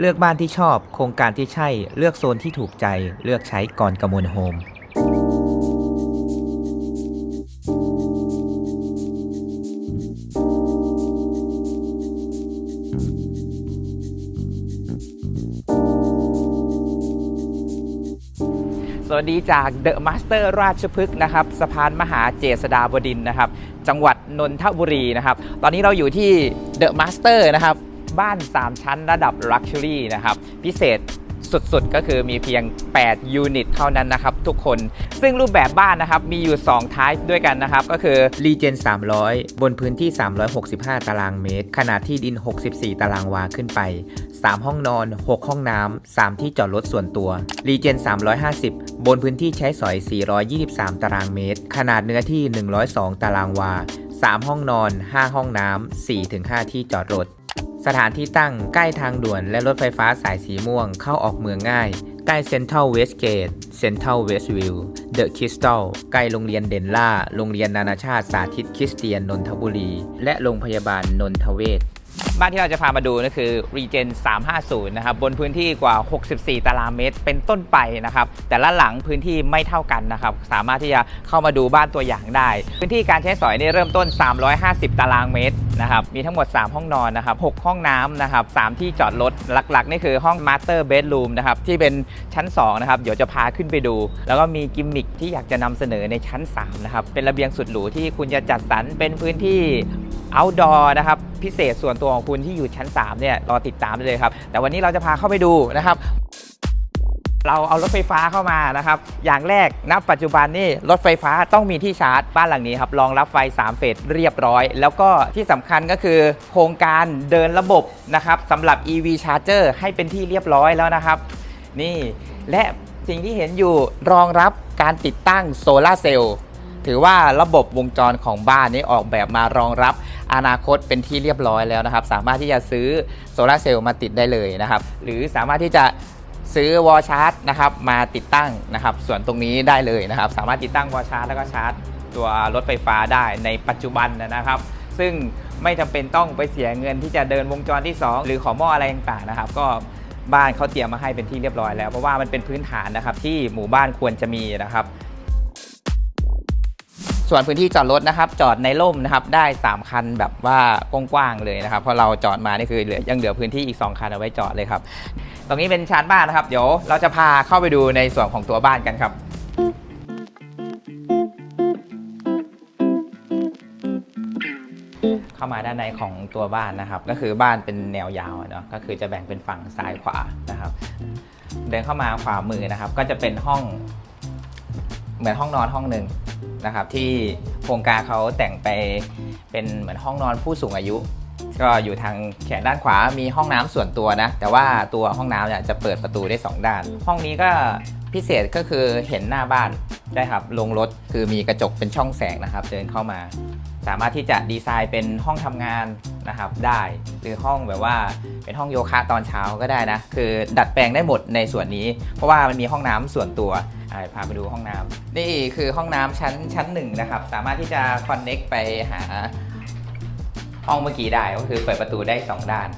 เลือกบ้านที่ชอบ โครงการที่ใช่ เลือกโซนที่ถูกใจ เลือกใช้ก่อนกมลโฮม สวัสดีจากเดอะมาสเตอร์ราชพฤกษ์นะครับสะพานมหาเจษฎาบดินทร์นะครับ จังหวัดนนทบุรีนะครับ ตอนนี้เราอยู่ที่เดอะมาสเตอร์นะครับ บ้าน 3 ชั้นระดับ Luxury นะครับ พิเศษสุดๆ ก็คือมีเพียง 8 ยูนิตเท่านั้นนะครับทุกคน ซึ่งรูปแบบบ้านนะครับ มีอยู่2 type ด้วยกันนะครับ ก็คือ Regen 300 บนพื้นที่ 365 ตารางเมตร ขนาดที่ดิน 64 ตารางวาขึ้นไป 3 ห้องนอน 6 ห้องน้ำ 3 ที่จอดรถส่วนตัว Regen 350 บนพื้นที่ใช้สอย 423 ตารางเมตร ขนาดเนื้อที่ 102 ตารางวา 3 ห้องนอน 5 ห้องน้ำ4-5 ที่จอดรถ สถานที่ตั้งใกล้ทางด่วนและรถไฟฟ้าสายสีม่วงเข้าออกเมืองง่าย ใกล้เซ็นทรัลเวสเกต เซ็นทรัลเวสต์วิว เดอะคริสตัล ใกล้โรงเรียนเดนล่า โรงเรียนนานาชาติสาธิตคริสเตียนนนทบุรี และโรงพยาบาลนนทเวศบ้านที่เราจะพามาดูก็คือ Regen 350 นะครับ บนพื้นที่กว่า 64 ตารางเมตรเป็นต้นไปนะครับ แต่ละหลังพื้นที่ไม่เท่ากันนะครับ สามารถที่จะเข้ามาดูบ้านตัวอย่างได้ พื้นที่การใช้สอยนี่เริ่มต้น 350 ตารางเมตร นะครับ มีทั้งหมด 3 ห้องนอนนะครับ 6 ห้องน้ำนะครับ 3 ที่จอดรถ หลักๆ นี่คือห้อง Master Bedroom นะครับ ที่เป็นชั้น 2 นะครับ เดี๋ยวจะพาขึ้นไปดู แล้วก็มีกิมมิคที่อยากจะนำเสนอในชั้น 3 นะครับ เป็นระเบียงสุดหรูที่คุณจะจัดสรรเป็นพื้นที่ outdoor นะครับ พิเศษส่วนตัวของคุณที่อยู่ชั้น 3 เนี่ย รอติดตามได้เลยครับ แต่วันนี้เราจะพาเข้าไปดูนะครับ เราเอารถไฟฟ้าเข้ามานะครับ อย่างแรกณปัจจุบันนี่รถไฟฟ้าต้องมีที่ชาร์จบ้านหลังนี้ครับรองรับไฟ 3 เฟสเรียบร้อย แล้วก็ที่สำคัญก็คือ โครงการเดินระบบนะครับสำหรับ EV Charger ให้เป็นที่เรียบร้อยแล้วนะครับ นี่และสิ่งที่เห็นอยู่รองรับการติดตั้งโซลาเซลล์ถือว่าระบบวงจรของบ้านนี้ออกแบบมารองรับอนาคตเป็นที่เรียบร้อยแล้วนะครับ สามารถที่จะซื้อโซลาเซลล์มาติดได้เลยนะครับ หรือสามารถที่จะ ซื้อวอลชาร์จนะครับมาติดตั้งนะครับ ส่วนตรงนี้ได้เลยนะครับ สามารถติดตั้งวอลชาร์จแล้วก็ชาร์จ ตัวรถไฟฟ้าได้ในปัจจุบันนะครับ ซึ่งไม่จำเป็นต้องไปเสียเงินที่จะเดินวงจรที่ 2 หรือขอหม้ออะไรต่างๆนะครับ ก็บ้านเขาเตรียมมาให้เป็นที่เรียบร้อยแล้วเพราะว่ามันเป็นพื้นฐานนะครับ ที่หมู่บ้านควรจะมีนะครับ ส่วนพื้นที่จอดรถนะครับ จอดในร่มนะครับได้ 3 คันแบบว่ากว้างๆเลยนะครับเพราะเราจอดมานี่คือเหลือยังเหลือพื้นที่อีก 2 คันเอาไว้จอดเลยครับ ตรงนี้เป็นชานบ้านนะครับ เดี๋ยวเราจะพาเข้าไปดูในส่วนของตัวบ้านกันครับเข้ามาด้านในของตัวบ้านนะครับ ก็คือบ้านเป็นแนวยาวเนาะก็คือจะแบ่งเป็นฝั่งซ้ายขวานะครับ เดินเข้ามาขวามือนะครับ ก็จะเป็นห้อง เหมือนห้องนอนห้องหนึ่งนะครับ ที่โครงการเขาแต่งไปเป็นเหมือนห้องนอนผู้สูงอายุ ก็อยู่ทางแขนด้านขวามีห้องน้ำส่วนตัวนะ แต่ว่าตัวห้องน้ำเนี่ยจะเปิดประตูได้ 2 ด้าน ห้องนี้ก็พิเศษก็คือเห็นหน้าบ้านได้ครับลงรถคือมีกระจกเป็นช่องแสงนะครับ เดินเข้ามา สามารถที่จะดีไซน์เป็นห้องทำงานนะครับได้ หรือห้องแบบว่าเป็นห้องโยคะตอนเช้าก็ได้นะ คือดัดแปลงได้หมดในส่วนนี้ เพราะว่ามันมีห้องน้ำส่วนตัวอ่าพาไปดูห้องน้ำนี่คือห้องน้ำชั้นชั้นหนึ่งนะครับ สามารถที่จะคอนเน็กไปหา ห้องเมื่อกี้ได้ก็คือเปิดประตูได้ 2 ด้าน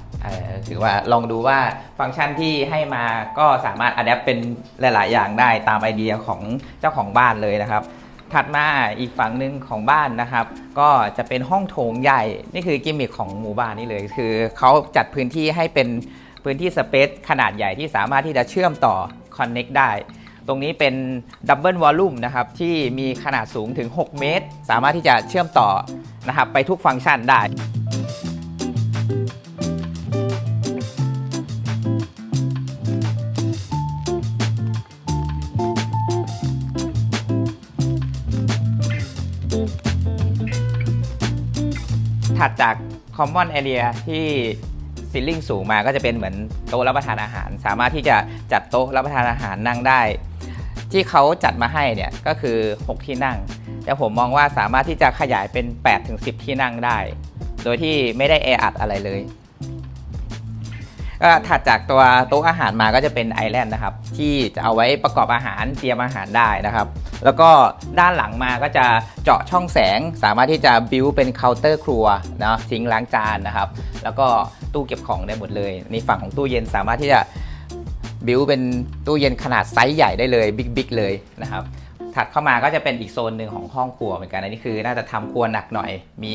ถือว่าลองดูว่าฟังก์ชันที่ให้มาก็สามารถอัดแอปเป็นหลาย ๆ อย่างได้ตามไอเดียของเจ้าของบ้านเลยนะครับ ถัดมาอีกฝั่งหนึ่งของบ้านนะครับ ก็จะเป็นห้องโถงใหญ่ นี่คือกิมมิคของหมู่บ้านนี่เลย คือเขาจัดพื้นที่ให้เป็นพื้นที่สเปซขนาดใหญ่ที่สามารถที่จะเชื่อมต่อคอนเน็กได้ตรงนี้เป็นดับเบิลวอลลุ่มนะครับที่มีขนาดสูงถึง 6 เมตร สามารถที่จะเชื่อมต่อนะครับไปทุกฟังก์ชันได้ ถัดจาก Common Area ที่ซีลิ่งสูงมาก็จะเป็นเหมือนโต๊ะรับประทานอาหาร สามารถที่จะจัดโต๊ะรับประทานอาหารนั่งได้ ที่เขาจัดมาให้เนี่ยก็คือ 6 ที่นั่ง แต่ผมมองว่าสามารถที่จะขยายเป็น 8-10 ที่นั่งได้ โดยที่ไม่ได้แออัดอะไรเลย ก็ถัดจากตัวโต๊ะอาหารมาก็จะเป็นไอแลนด์นะครับ ที่จะเอาไว้ประกอบอาหารเตรียมอาหารได้นะครับ แล้วก็ด้านหลังมาก็จะเจาะช่องแสง สามารถที่จะบิวเป็นเคาน์เตอร์ครัวนะซิงล้างจานนะครับ แล้วก็ตู้เก็บของได้หมดเลยในฝั่งของตู้เย็นสามารถที่จะบิวเป็นตู้เย็นขนาดไซส์ใหญ่ได้เลยบิ๊กๆเลยนะครับ ถัดเข้ามาก็จะเป็นอีกโซนหนึ่งของห้องครัวเหมือนกันอันนี้คือ น่าจะทำครัวหนักหน่อย มี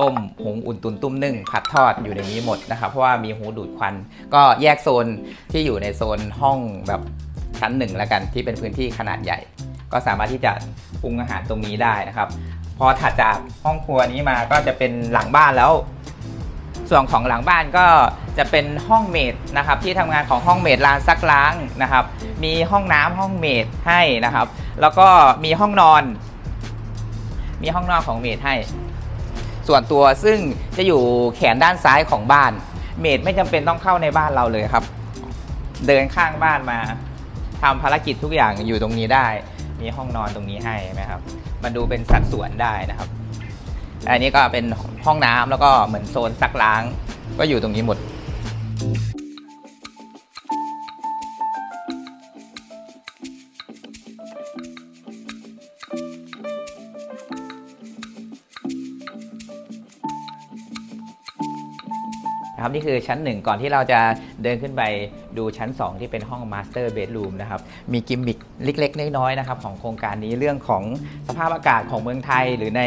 ต้มหุงอุ่นตุนตุ้มนึ่งผัดทอดอยู่ในนี้หมดนะครับเพราะว่ามีหูดูดควัน ก็แยกโซนที่อยู่ในโซนห้องแบบชั้นหนึ่งแล้วกันที่เป็นพื้นที่ขนาดใหญ่ ก็สามารถที่จะปรุงอาหารตรงนี้ได้นะครับ พอถัดจากห้องครัวนี้มาก็จะเป็นหลังบ้านแล้ว ส่วนของหลังบ้านก็จะเป็นห้องเมดนะครับที่ทำงานของห้องเมดลานซักล้างนะครับ มีห้องน้ำห้องเมดให้นะครับ แล้วก็มีห้องนอน มีห้องนอนของเมดให้ ส่วนตัวซึ่งจะอยู่แขนด้านซ้ายของบ้าน เมดไม่จำเป็นต้องเข้าในบ้านเราเลยครับ เดินข้างบ้านมาทำภารกิจทุกอย่างอยู่ตรงนี้ได้ มีห้องนอนตรงนี้ให้ไหมครับมาดูเป็นสัดส่วนได้นะครับ อันนี้ก็เป็นห้องน้ำแล้วก็เหมือนโซนซักล้าง ก็อยู่ตรงนี้หมด นะครับนี่คือชั้นหนึ่งก่อนที่เราจะเดินขึ้นไป ดูชั้น 2 ที่เป็นห้องมาสเตอร์เบดรูมนะครับ มีกิมมิคเล็ก ๆ น้อยๆนะครับของโครงการนี้เรื่องของสภาพอากาศของเมืองไทย หรือใน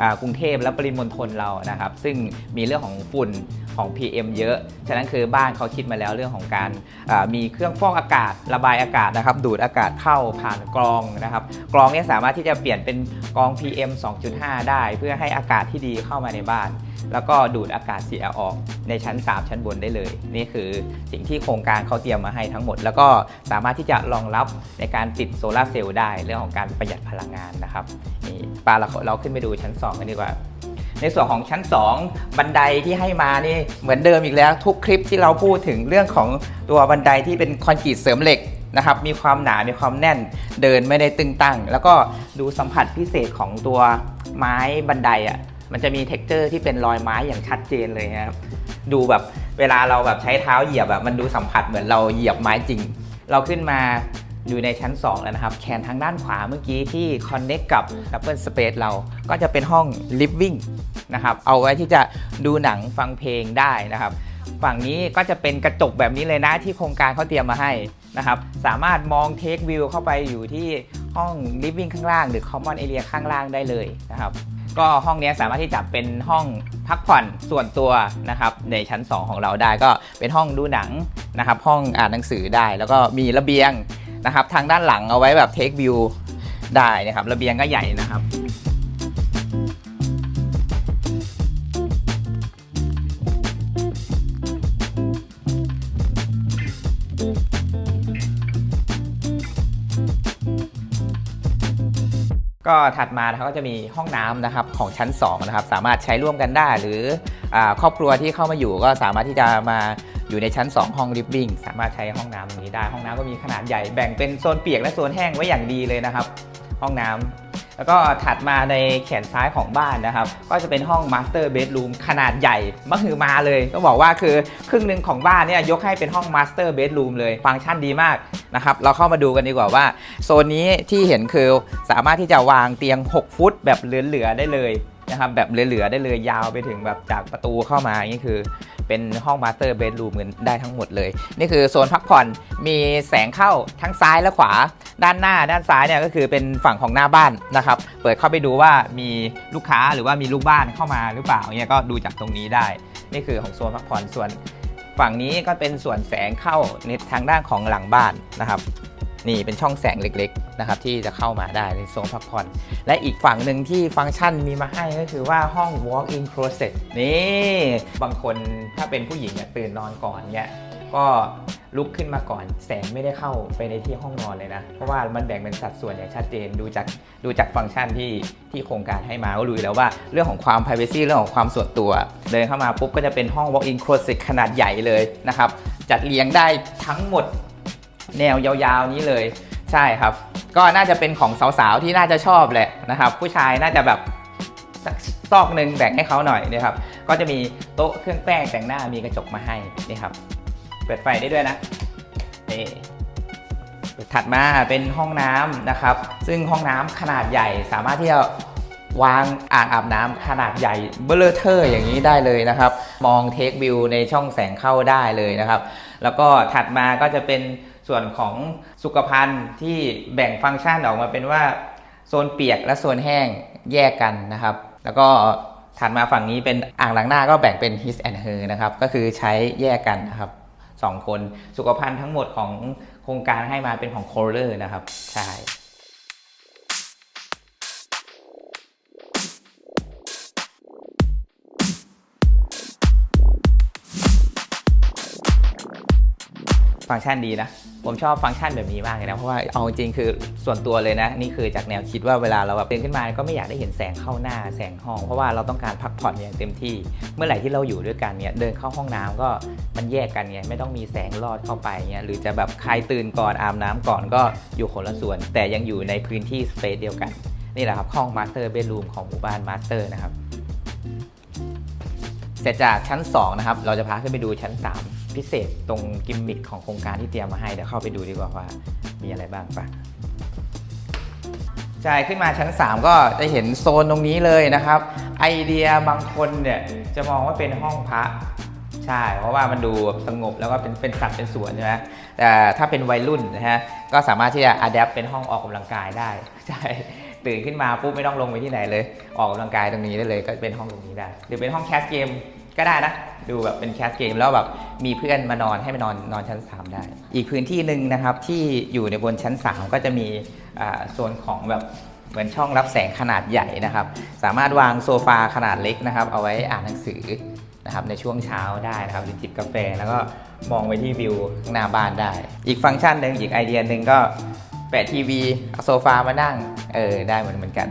อกรุงเทพและปริมณฑลเรานะครับ ซึ่งมีเรื่องของฝุ่นของ PM เยอะ ฉะนั้นคือบ้านเขาคิดมาแล้วเรื่องของการมีเครื่องฟอกอากาศ ระบายอากาศนะครับ ดูดอากาศเข้าผ่านกรองนะครับ กรองนี้สามารถที่จะเปลี่ยนเป็นกรอง PM 2.5 ได้ เพื่อให้อากาศที่ดีเข้ามาในบ้าน แล้วก็ดูดอากาศเสียออกในชั้น 3 ชั้นบนได้เลย นี่คือสิ่งที่โครงการเขาเตรียมมาให้ทั้งหมด แล้วก็สามารถที่จะรองรับในการติดโซลาร์เซลล์ได้เรื่องของการประหยัดพลังงานนะครับนี่ปาเราเราขึ้นไปดูชั้น 2 กันดีกว่าในส่วนของชั้น 2 บันไดที่ให้มานี่เหมือนเดิมอีกแล้ว ทุกคลิปที่เราพูดถึงเรื่องของตัวบันไดที่เป็นคอนกรีตเสริมเหล็กนะครับมีความหนา มีความแน่นเดินไม่ได้ตึงตั้ง แล้วก็ดูสัมผัสพิเศษของตัวไม้บันไดอะ มันจะมีเท็กเจอร์ที่เป็นรอยไม้อย่างชัดเจนเลยนะครับดูแบบเวลาเราแบบใช้เท้าเหยียบแบบมันดูสัมผัสเหมือนเราเหยียบไม้จริง เราขึ้นมาอยู่ในชั้น 2 แล้วนะครับ แขนทางด้านขวาเมื่อกี้ที่ Connect กับ Double Space เราก็จะเป็นห้อง Living นะครับ เอาไว้ที่จะดูหนังฟังเพลงได้นะครับ ฝั่งนี้ก็จะเป็นกระจกแบบนี้เลยนะที่โครงการเขาเตรียมมาให้นะครับ สามารถมองเทควิวเข้าไปอยู่ที่ห้อง Living ข้างล่าง หรือ Common Area ข้างล่างได้เลยนะครับ ก็ห้องนี้สามารถที่จะเป็นห้องพักผ่อนส่วนตัวนะครับในชั้น 2 ของเราได้ก็เป็นห้องดูหนังนะครับ ห้องอ่านหนังสือได้ แล้วก็มีระเบียงนะครับ ทางด้านหลังเอาไว้แบบเทควิวได้นะครับ ระเบียงก็ใหญ่นะครับ ก็ถัดมานะครับก็จะมีห้องน้ำนะครับของชั้น2นะครับสามารถใช้ร่วมกันได้ หรืออครอบครัวที่เข้ามาอยู่ก็สามารถที่จะมาอยู่ในชั้น 2 ห้องริบบิ้งสามารถใช้ห้องน้ำตรงนี้ได้ ห้องน้ำก็มีขนาดใหญ่แบ่งเป็นโซนเปียกและโซนแห้งไว้อย่างดีเลยนะครับ ห้องน้ำ แล้วก็ถัดมาในแขนซ้ายของบ้านนะครับ ก็จะเป็นห้องมาสเตอร์เบดรูมขนาดใหญ่มหือมาเลยก็บอกว่าคือครึ่งหนึ่งของบ้านเนี่ยยกให้เป็นห้องมาสเตอร์เบดรูมเลย ฟังก์ชันดีมากนะครับ เราเข้ามาดูกันดีกว่าว่า โซนนี้ที่เห็นคือสามารถที่จะวางเตียง 6 ฟุตแบบเหลือๆได้เลย นะครับแบบเหลือๆได้เลยยาวไปถึงแบบจากประตูเข้ามานี่คือ เป็นห้องมาสเตอร์เบดรูมกันได้ทั้งหมดเลย นี่คือโซนพักผ่อนมีแสงเข้าทั้งซ้ายและขวา ด้านหน้าด้านซ้ายเนี่ยก็คือเป็นฝั่งของหน้าบ้านนะครับ เปิดเข้าไปดูว่ามีลูกค้าหรือว่ามีลูกบ้านเข้ามาหรือเปล่าเนี่ยก็ดูจากตรงนี้ได้ นี่คือของโซนพักผ่อนส่วนฝั่งนี้ก็เป็นส่วนแสงเข้าในทางด้านของหลังบ้านนะครับ นี่เป็นช่องแสงเล็ก นะครับที่จะเข้ามาได้ในโซนพักผ่อน และอีกฝั่งหนึ่งที่ฟังก์ชันมีมาให้ก็คือว่าห้อง walk-in closet นี่ บางคนถ้าเป็นผู้หญิงเนี่ยตื่นนอนก่อนเนี่ยก็ลุกขึ้นมาก่อนแสงไม่ได้เข้าไปในที่ห้องนอนเลยนะ เพราะว่ามันแบ่งเป็นสัดส่วนอย่างชัดเจนดูจากดูจากฟังก์ชันที่ที่โครงการให้มาก็รู้แล้วว่าเรื่องของความ privacy เรื่องของความส่วนตัว เดินเข้ามาปุ๊บก็จะเป็นห้อง walk-in closet ขนาดใหญ่เลยนะครับ จัดเรียงได้ทั้งหมดแนวยาวๆนี้เลย ใช่ครับ ก็น่าจะเป็นของสาวๆที่น่าจะชอบแหละนะครับ ผู้ชายน่าจะแบบสักซอกหนึ่งแบ่งให้เขาหน่อยนะครับ ก็จะมีโต๊ะเครื่องแป้งแต่งหน้ามีกระจกมาให้นี่ครับ เปิดไฟได้ด้วยนะนี่ถัดมาเป็นห้องน้ำนะครับ ซึ่งห้องน้ำขนาดใหญ่สามารถที่จะวางอ่างอาบน้ำขนาดใหญ่เบลเทอร์อย่างนี้ได้เลยนะครับ มองเทควิวในช่องแสงเข้าได้เลยนะครับ แล้วก็ถัดมาก็จะเป็น ส่วนของสุขภัณฑ์ที่แบ่งฟังก์ชันออกมาเป็นว่าโซนเปียกและโซนแห้งแยกกันนะครับ แล้วก็ถัดมาฝั่งนี้เป็นอ่างล้างหน้าก็แบ่งเป็น his and her นะครับก็คือใช้แยกกันนะครับสองคนสุขภัณฑ์ทั้งหมดของโครงการให้มาเป็นของ c o l o r นะครับใช่ ฟังก์ชันดีนะ ผมชอบฟังก์ชันแบบนี้มากเลยนะ เพราะว่าเอาจริงๆคือส่วนตัวเลยนะ นี่คือจากแนวคิดว่าเวลาเราแบบเดินขึ้นมาก็ไม่อยากได้เห็นแสงเข้าหน้าแสงห้อง เพราะว่าเราต้องการพักผ่อนอย่างเต็มที่ เมื่อไหร่ที่เราอยู่ด้วยกันเนี่ยเดินเข้าห้องน้ำก็มันแยกกันไงไม่ต้องมีแสงลอดเข้าไปเงี้ยหรือจะแบบใครตื่นก่อนอาบน้ำก่อนก็อยู่คนละส่วน แต่ยังอยู่ในพื้นที่สเปซเดียวกันนี่แหละครับห้องมาสเตอร์เบดรูมของหมู่บ้านมาสเตอร์นะครับเสร็จจากชั้น 2 นะครับ เราจะพาขึ้นไปดูชั้น 3 พิเศษตรงกิมมิคของโครงการที่เตรียมมาให้เดี๋ยวเข้าไปดูดีกว่าว่ามีอะไรบ้างปะใช่ขึ้นมาชั้น 3 ก็จะเห็นโซนตรงนี้เลยนะครับ ไอเดียบางคนเนี่ยจะมองว่าเป็นห้องพระใช่ เพราะว่ามันดูสงบแล้วก็เป็นเป็นสัดเป็นสวนใช่ไหมแต่ถ้าเป็นวัยรุ่นนะฮะก็สามารถที่จะอัดแอปเป็นห้องออกกำลังกายได้ใช่ตื่นขึ้นมาปุ๊บไม่ต้องลงไปที่ไหนเลย ออกกำลังกายตรงนี้ได้เลย ก็เป็นห้องตรงนี้ได้ หรือเป็นห้องแคสเกมก็ได้นะ ดูแบบเป็นแคสเกมแล้วแบบมีเพื่อนมานอนให้มานอนนอนชั้น 3 ได้ อีกพื้นที่หนึ่งนะครับที่อยู่ในบนชั้น 3 ก็จะมีโซนของแบบเหมือนช่องรับแสงขนาดใหญ่นะครับ สามารถวางโซฟาขนาดเล็กนะครับ เอาไว้อ่านหนังสือนะครับในช่วงเช้าได้นะครับหรือจิบกาแฟแล้วก็มองไปที่วิวข้างหน้าบ้านได้ อีกฟังก์ชันหนึ่งอีกไอเดียหนึ่งก็แปะทีวีเอาโซฟามานั่งเออได้เหมือนเหมือนกัน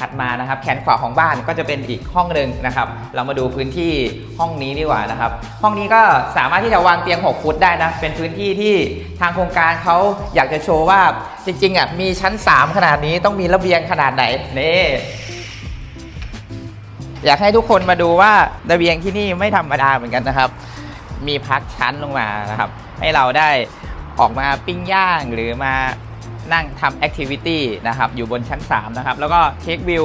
ถัดมานะครับแขนขวาของบ้านก็จะเป็นอีกห้องหนึ่งนะครับ เรามาดูพื้นที่ห้องนี้ดีกว่านะครับ ห้องนี้ก็สามารถที่จะวางเตียง 6 ฟุตได้นะ เป็นพื้นที่ที่ทางโครงการเขาอยากจะโชว์ว่าจริงๆอะมีชั้น 3 ขนาดนี้ต้องมีระเบียงขนาดไหนนี่อยากให้ทุกคนมาดูว่าระเบียงที่นี่ไม่ธรรมดาเหมือนกันนะครับ มีพักชั้นลงมานะครับ ให้เราได้ออกมาปิ้งย่างหรือมา นั่งทำแอคทิวิตี้นะครับอยู่บนชั้น 3 นะครับ แล้วก็เช็ควิว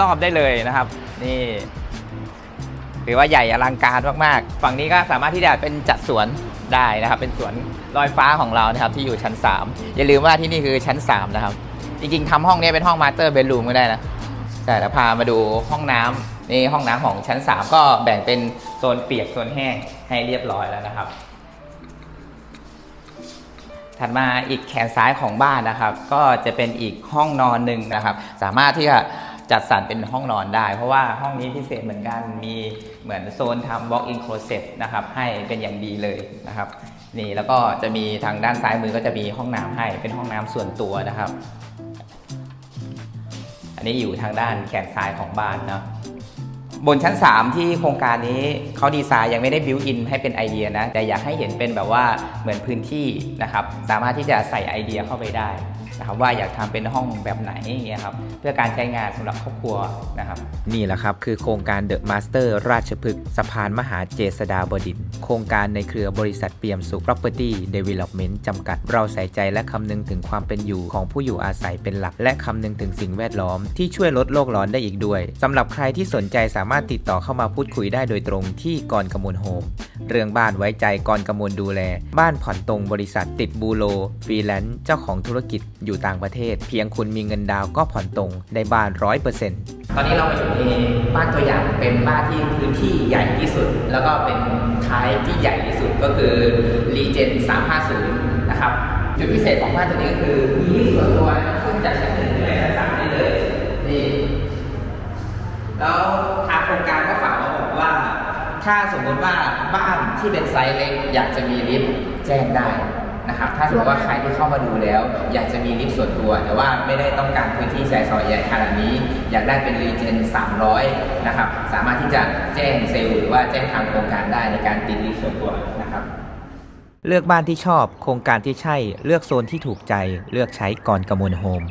รอบๆได้เลยนะครับ นี่ถือว่าใหญ่อลังการมากๆ ฝั่งนี้ก็สามารถที่จะเป็นจัดสวนได้นะครับ เป็นสวนลอยฟ้าของเรานะครับ ที่อยู่ชั้น 3 อย่าลืมว่าที่นี่คือชั้น 3 นะครับ จริงๆทำห้องนี้เป็นห้องมาสเตอร์เบดรูมก็ได้นะใช่แล้วพามาดูห้องน้ำนี่ห้องน้ำของชั้น 3 ก็แบ่งเป็นโซนเปียกโซนแห้งให้เรียบร้อยแล้วนะครับ ถัดมาอีกแขนซ้ายของบ้านนะครับ ก็จะเป็นอีกห้องนอนหนึ่งนะครับ สามารถที่จะจัดสรรเป็นห้องนอนได้ เพราะว่าห้องนี้พิเศษเหมือนกันมีเหมือนโซนทำ walk-in closet นะครับให้เป็นอย่างดีเลยนะครับนี่แล้วก็จะมีทางด้านซ้ายมือก็จะมีห้องน้ำให้เป็นห้องน้ำส่วนตัวนะครับ อันนี้อยู่ทางด้านแขนซ้ายของบ้านเนาะ บนชั้น 3 ที่โครงการนี้เขาดีไซน์ยังไม่ได้บิวอินให้เป็นไอเดียนะ แต่อยากให้เห็นเป็นแบบว่าเหมือนพื้นที่นะครับ สามารถที่จะใส่ไอเดียเข้าไปได้นะครับว่าอยากทำเป็นห้องแบบไหนอย่างเงี้ยครับเพื่อการใช้งานสำหรับครอบครัวนะครับ นี่แหละครับ คือโครงการ The Master ราชพฤกษ์สะพานมหาเจษฎาบดินโครงการในเครือบริษัทเปี่ยมสุข Property Development จำกัดเราใส่ใจและคำนึงถึงความเป็นอยู่ของผู้อยู่อาศัยเป็นหลัก และคำนึงถึงสิ่งแวดล้อมที่ช่วยลดโลกร้อนได้อีกด้วยสำหรับใครที่สนใจสามารถติดต่อเข้ามาพูดคุยได้โดยตรงที่กรกมลโฮม เรื่องบ้านไว้ใจกรกมลดูแล บ้านผ่อนตรงบริษัทติดบูโรฟรีแลนซ์เจ้าของธุรกิจอยู่ต่างประเทศ เพียงคุณมีเงินดาวก็ผ่อนตรงได้บ้านร้อยเปอร์เซ็นต์ตอนนี้เราอยู่ในบ้านตัวอย่างเป็นบ้านที่พื้นที่ใหญ่ที่สุด แล้วก็เป็นท้ายที่ใหญ่ที่สุดก็คือ Regen 350 นะครับจุดพิเศษของบ้านตัวนี้ก็คือมีส่วนตัวนะครับขึ้นจากชั้นหนึ่งไปชั้นสามได้เลยนี่ แล้วทางโครงการก็ฝากมาบอกว่า ถ้าสมมติว่าบ้านที่เป็นไซส์เล็กอยากจะมีลิฟต์แจ้งได้นะครับ ถ้าสมมติว่าใครที่เข้ามาดูแล้ว อยากจะมีลิฟต์ส่วนตัว แต่ว่าไม่ได้ต้องการพื้นที่ใช้สอยใหญ่ขนาดนี้ อยากได้เป็นรีเจน 300 นะครับ สามารถที่จะแจ้งเซลล์หรือว่าแจ้งทางโครงการได้ในการติดลิฟต์ส่วนตัวนะครับเลือกบ้านที่ชอบ โครงการที่ใช่ เลือกโซนที่ถูกใจ เลือกใช้กรกมลโฮม